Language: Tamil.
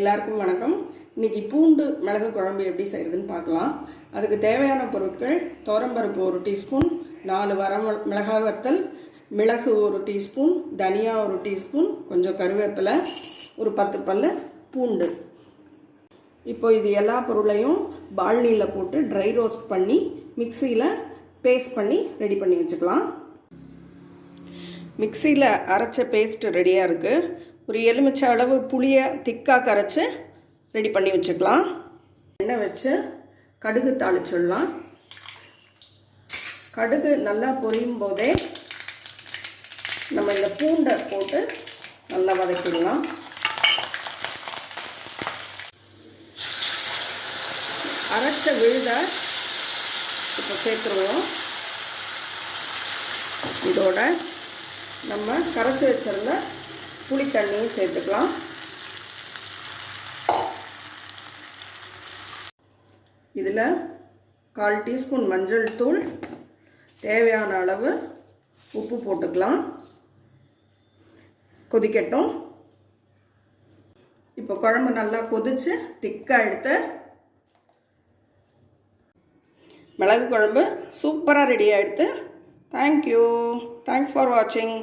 எல்லாருக்கும் வணக்கம். இன்னைக்கு பூண்டு மிளகு குழம்பு எப்படி செய்கிறதுன்னு பார்க்கலாம். அதுக்கு தேவையான பொருட்கள் துவரம்பருப்பு ஒரு டீஸ்பூன் நாலு வர மிளகாய் வத்தல் மிளகு ஒரு டீஸ்பூன் தனியா ஒரு டீஸ்பூன் கொஞ்சம் கருவேப்பிலை ஒரு பத்து பல்லு பூண்டு. இப்போ இது எல்லா பொருளையும் பால்னியில் போட்டு ட்ரை ரோஸ்ட் பண்ணி மிக்சியில் பேஸ்ட் பண்ணி ரெடி பண்ணி வச்சுக்கலாம். மிக்சியில் அரைச்ச பேஸ்ட் ரெடியாக இருக்குது ஒரு எலுமிச்சை அளவு புளியை திக்காக கரைச்சி ரெடி பண்ணி வச்சுக்கலாம். எண்ணெய் வச்சு கடுகு தாளிச்சிடலாம். கடுகு நல்லா பொரியும் போதே நம்ம இந்த பூண்டை போட்டு நல்லா வதக்கிடலாம். அரைச்ச விழுத இப்போ சேர்த்துருவோம். இதோட நம்ம கரைச்சி வச்சிருந்த புளி தண்ணியும் சேர்த்துக்கலாம். இதில் கால் டீஸ்பூன் மஞ்சள் தூள் தேவையான அளவு உப்பு போட்டுக்கலாம். கொதிக்கட்டும். இப்போ குழம்பு நல்லா கொதிச்சு திக்காக எடுத்து மிளகு குழம்பு சூப்பராக ரெடி ஆகிடுது தேங்க்யூ தேங்க்ஸ் ஃபார் வாட்சிங்